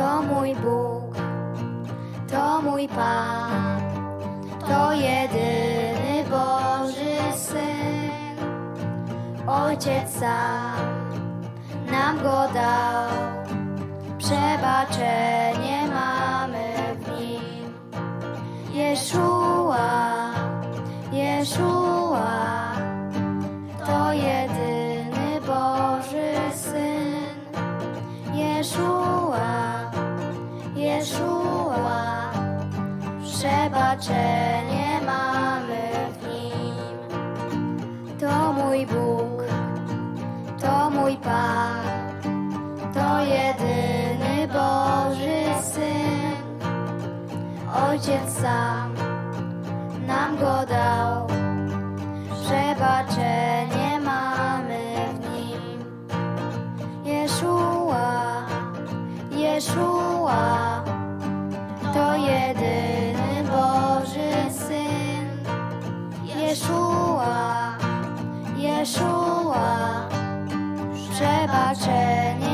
mój Bóg, to mój Pan, to jedyny Boży Syn. Ojciec sam nam go dał, przebaczenie mamy w nim. Jeszua, Jeszua, to jedyny Boży Syn. Jeszua, przebaczenie mamy w nim. To mój Bóg, to mój Pan, to jedyny Boży Syn. Ojciec sam nam go dał, przebaczenie mamy w nim. Jeszua, Jeszua, Jeszua, Jeszua, przebaczenie